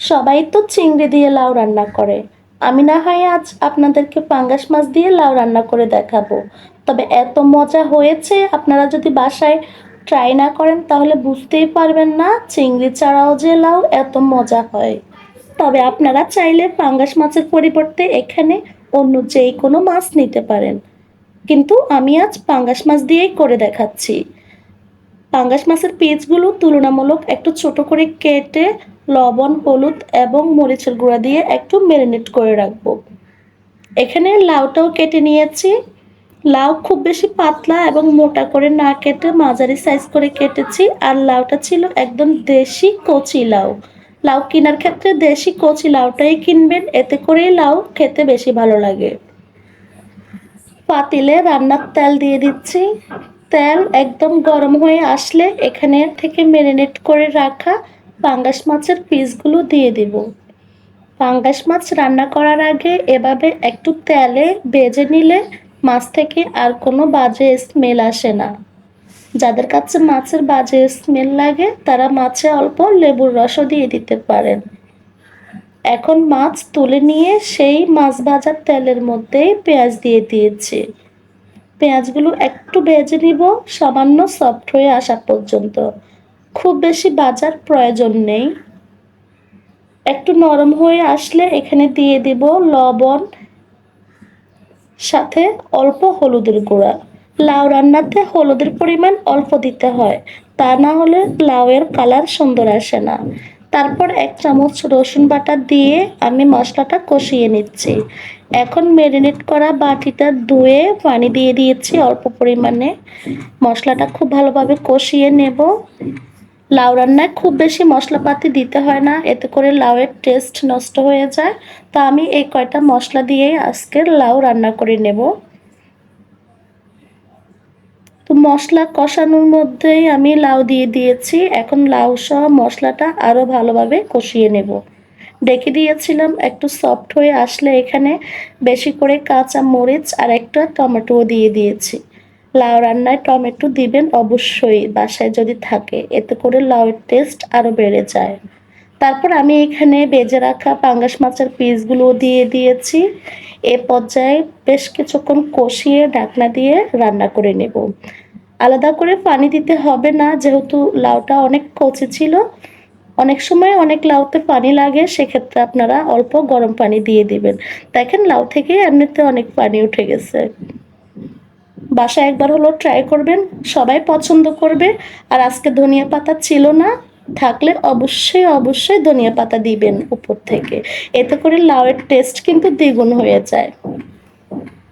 সবাই তো চিংড়ি দিয়ে লাউ রান্না করে। আমি না হয় আজ আপনাদেরকে পাঙ্গাস মাছ দিয়ে লাউ রান্না করে দেখাবো। তবে এত মজা হয়েছে, আপনারা যদি বাসায় ট্রাই না করেন তাহলে বুঝতেই পারবেন না চিংড়ি ছাড়াও যে লাউ এত মজা হয়। তবে আপনারা চাইলে পাঙ্গাস মাছের পরিবর্তে এখানে অন্য যেই কোনো মাছ নিতে পারেন। কিন্তু আমি আজ পাঙ্গাস মাছ দিয়েই করে দেখাচ্ছি। পাঙ্গাস মাছের পিসগুলো তুলনামূলক একটু ছোট করে কেটে লবণ, হলুদ এবং মরিচের গুঁড়া দিয়ে একটু ম্যারিনেট করে রাখব। এখানে লাউটাও কেটে নিয়েছি। লাউ খুব বেশি পাতলা এবং মোটা করে না কেটে মাঝারি সাইজ করে কেটেছি। আর লাউটা ছিল একদম দেশি কচি লাউ। লাউ কেনার ক্ষেত্রে দেশি কচি লাউটাই কিনবেন, এতে করেই লাউ খেতে বেশি ভালো লাগে। পাতিলে রান্নার তেল দিয়ে দিচ্ছি। তেল একদম গরম হয়ে আসলে এখানে থেকে ম্যারিনেট করে রাখা পাঙ্গাস মাছের পিসগুলো দিয়ে দিব। পাঙ্গাস মাছ রান্না করার আগে এভাবে একটু তেলে ভেজে নিলে মাছ থেকে আর কোনো বাজে স্মেল আসে না। যাদের কাছে মাছের বাজে স্মেল লাগে, তারা মাছে অল্প লেবুর রসও দিয়ে দিতে পারেন। এখন মাছ তুলে নিয়ে সেই মাছ ভাজার তেলের মধ্যেই পেঁয়াজ দিয়ে দিয়েছি। পেঁয়াজগুলো একটু ভেজে নিব, সামান্য সফট হয়ে আসা পর্যন্ত। খুব বেশি বাজার প্রয়োজন নেই। একটু নরম হয়ে আসলে এখানে দিয়ে দিব লবণ, সাথে অল্প হলুদের গুঁড়া। লাউ রান্নাতে হলুদের পরিমাণ অল্প দিতে হয়, তা না হলে লাউয়ের কালার সুন্দর আসে না। তারপর এক চামচ রসুন বাটা দিয়ে আমি মশলাটা কষিয়ে নিচ্ছি। এখন ম্যারিনেট করা বাটিটা ধুয়ে পানি দিয়ে দিয়েছি অল্প পরিমাণে। মশলাটা খুব ভালোভাবে কষিয়ে নেব। লাউ রান্নায় খুব বেশি মশলাপাতি দিতে হয় না, এতে করে লাউয়ের টেস্ট নষ্ট হয়ে যায়। তো আমি এই কয়টা মশলা দিয়েই আজকের লাউ রান্না করে নেব তো মশলা কষানোর মধ্যেই আমি লাউ দিয়ে দিয়েছি। এখন লাউ সহ মশলাটা আরও ভালোভাবে কষিয়ে নেব। ডেকে দিয়েছিলাম একটু সফট হয়ে আসলে এখানে বেশি করে কাঁচা মরিচ আর একটা টমেটোও দিয়ে দিয়েছি। লাউ রান্নায় টমেটো দিবেন অবশ্যই, বাসায় যদি থাকে, এতে করে লাউয়ের টেস্ট আরও বেড়ে যায়। তারপর আমি এখানে বেজে রাখা পাঙ্গাস মাছের পিসগুলো দিয়ে দিয়েছি। এ পর্যায়ে বেশ কিছুক্ষণ কষিয়ে ঢাকনা দিয়ে রান্না করে নেব। আলাদা করে পানি দিতে হবে না, যেহেতু লাউটা অনেক কচি ছিল। অনেক সময় অনেক লাউতে পানি লাগে, সেক্ষেত্রে আপনারা অল্প গরম পানি দিয়ে দিবেন। দেখেন লাউ থেকে এমনিতে অনেক পানি উঠে গেছে। বাসায় একবার হলো ট্রাই করবেন, সবাই পছন্দ করবে। আর আজকে ধনিয়া পাতা ছিল না থাকলে অবশ্যই অবশ্যই ধনিয়া পাতা দিবেন উপর থেকে। এতে করে লাউয়ের টেস্ট কিন্তু দ্বিগুণ হয়ে যায়।